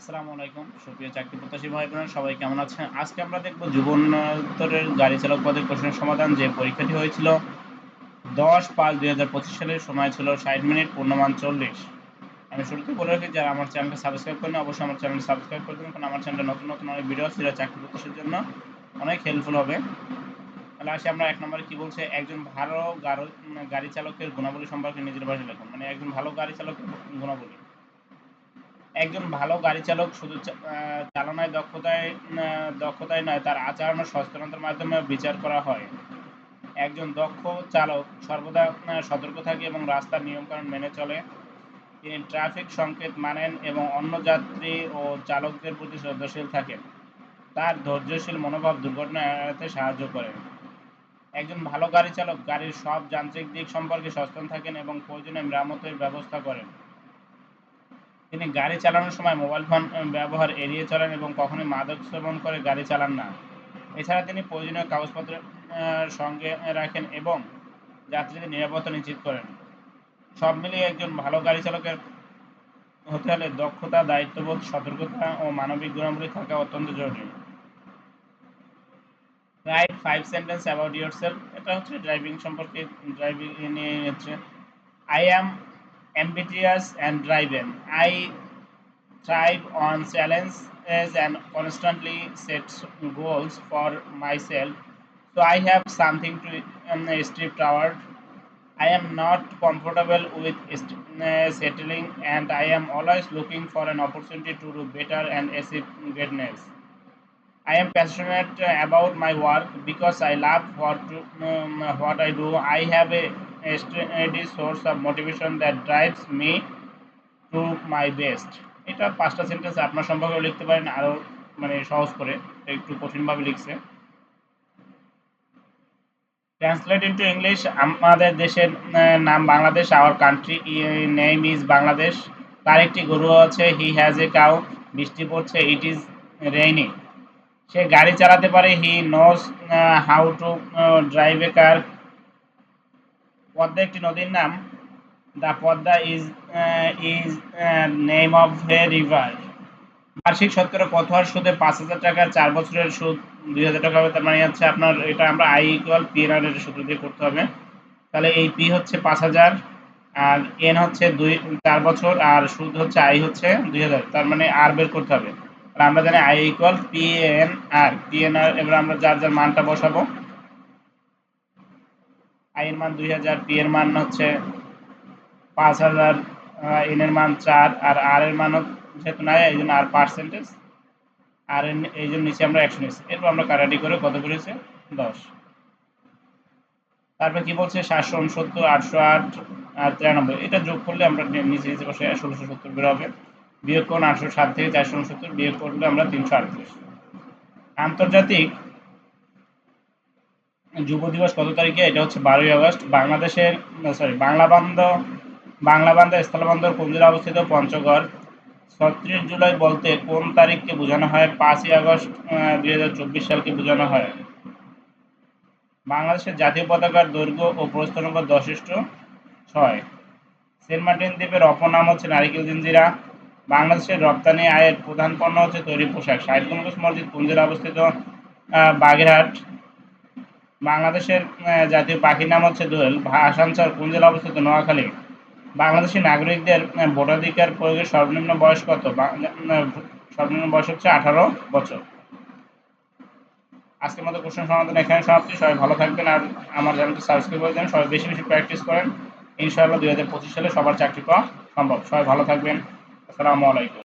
আসসালামু আলাইকুম, সুপ্রিয় চাকরি প্রত্যাশী ভাই বোনেরা সবাই কেমন আছেন? আজকে আমরা দেখব যুব উন্নতরের গাড়ি চালক পদের প্রশ্নের সমাধান। যে পরীক্ষাটি হয়েছিল দশ পাঁচ দুই হাজার পঁচিশ সালের সময় ছিল ষাট মিনিট, পূর্ণমান চল্লিশ। আমি শুরুতে বলে রাখি, যারা আমার চ্যানেলটা সাবস্ক্রাইব করেন অবশ্যই আমার চ্যানেল সাবস্ক্রাইব করে দেবেন, কারণ আমার চ্যানেলে নতুন নতুন অনেক ভিডিও আছে যেটা চাকরি প্রত্যাশীর জন্য অনেক হেল্পফুল হবে। তাহলে আসি আমরা, এক নম্বরে কি বলছে? একজন ভালো গাড়ি চালকের গুণাবলী সম্পর্কে নিজের ভাষায় লেখুন। মানে একজন ভালো গাড়ি চালকের গুণাবলী। একজন ভালো গাড়ি চালক শুধু চালনায় দক্ষতায় দক্ষতায় নয়, তার আচরণ ও সচেতনতার মাধ্যমে বিচার করা হয়। একজন দক্ষ চালক সর্বদা সতর্ক থাকে এবং রাস্তার নিয়মকানুন মেনে চলে। তিনি ট্রাফিক সংকেত মানেন এবং অন্য যাত্রী ও চালকদের প্রতি শ্রদ্ধাশীল থাকেন। তার ধৈর্যশীল মনোভাব দুর্ঘটনা এড়াতে সাহায্য করে। একজন ভালো গাড়ি চালক গাড়ির সব যান্ত্রিক দিক সম্পর্কে সচেতন থাকেন এবং প্রয়োজনে মেরামতের ব্যবস্থা করেন। তিনি গাড়ি চালানোর সময় মোবাইল ফোন ব্যবহার এড়িয়ে চলেন এবং কখনোই মাদক সেবন করে গাড়ি চালান না। এছাড়া তিনি প্রয়োজনীয় কাগজপত্র সঙ্গে রাখেন এবং যাত্রীদের নিরাপত্তা নিশ্চিত করেন। সব মিলিয়ে একজন ভালো গাড়ি চালকের হতে হলে দক্ষতা, দায়িত্ববোধ, সতর্কতা ও মানবিক গুণাবলী থাকা অত্যন্ত জরুরি। Write five sentence about yourself এটা হচ্ছে ড্রাইভিং সম্পর্কে, ড্রাইভিং নিয়ে হচ্ছে I am ambitious and driven. I thrive on challenges and constantly set goals for myself. So I have something to um, strive toward. I am not comfortable with uh, settling and I am always looking for an opportunity to do better and achieve greatness. I am passionate about my work because I love what, um, what I do. I have a a source of motivation that drives me to my best এটা পাঁচটা sentence আপনার সম্পর্কে লিখতে পারেন, আরও মানে সহজ করে, একটু কঠিনভাবে লিখছে। ট্রান্সলেট ইন্টু ইংলিশ আমাদের দেশের নাম Bangladesh our country name is Bangladesh. তার একটি গরু আছে হি হ্যাজ এ কাউ বৃষ্টি পড়ছে ইট ইজ রেইনি সে গাড়ি চালাতে পারে he knows how to drive a car Padma একটি নদীর নাম। The Padma is is name of a river. বার্ষিক শতকরা কত হার সুদে পাঁচ হাজার টাকার চার বছরের সুদ, দুই হাজার টাকা হবে। তার মানে হচ্ছে আপনার এটা আমরা I equal P N R এর সূত্র দিয়ে করতে হবে। তাহলে এই পি হচ্ছে পাঁচ হাজার, আর এন হচ্ছে দুই, চার বছর, আর সুদ হচ্ছে আই হচ্ছে দুই হাজার। তার মানে আর বের করতে হবে। আর আমরা জানি I equal P N R P N R এবার আমরা যার যার মানটা বসাবো। আই এর মান দুই হাজার, পি এর মান হচ্ছে পাঁচ হাজার এন এর মান চার, আর আর এর মান যেহেতু নাই, এই জন্য আর পার্সেন্টেজ আর এই জন্য নিচে আমরা একশো নিচ্ছি এরপর আমরা কাটাটি করে কত করেছে? দশ। তারপর কি বলছে? সাতশো উনসত্তর, আটশো আট, আর তিরানব্বই। এটা যোগ করলে আমরা নিচে নিচে বসে ষোলোশো সত্তর বের হবে। বিয়োগ করুন আটশো সাত থেকে চারশো উনসত্তর, বিয়োগ করলে আমরা তিনশো আটত্রিশ। আন্তর্জাতিক যুব দিবস কত তারিখে? এটা হচ্ছে বারোই আগস্ট। বাংলাদেশের সরি বাংলা বান্ধ, বাংলা বান্ধা স্থলবন্দর কোন জেলা অবস্থিত? পঞ্চগড়। ছত্রিশ জুলাই বলতে কোন তারিখকে বোঝানো হয়? পাঁচই আগস্ট দুই হাজার চব্বিশ সালকে বোঝানো হয়। বাংলাদেশের জাতীয় পতাকার দৈর্ঘ্য ও প্রস্থ নম্বর দশিষ্ট ছয়। সেন্ট মার্টিন দ্বীপের অপনাম হচ্ছে নারিকেল জিঞ্জিরা। বাংলাদেশের রপ্তানি আয়ের প্রধান পণ্য হচ্ছে তৈরি পোশাক। সাহিদ মসজিদ কোন জেলা অবস্থিত? বাগেরহাট। বাংলাদেশের জাতীয় পাখির নাম হচ্ছে দোয়েল আসানসোল কোন জেলা অবস্থিত? নোয়াখালী। বাংলাদেশের নাগরিকদের ভোটাধিকার প্রয়োগের সর্বনিম্ন বয়স কত? সর্বনিম্ন বয়স হচ্ছে আঠারো বছর। আজকের মতো প্রশ্ন সমাধান এখানে সমাপ্তি। সবাই ভালো থাকবেন আর আমার চ্যানেলটি সাবস্ক্রাইব করে দেন। সবাই বেশি বেশি প্র্যাকটিস করেন। ইনশাআল্লাহ দুই হাজার পঁচিশ সালে সবার চাকরি পাওয়া সম্ভব। সবাই ভালো থাকবেন। আসসালামু আলাইকুম।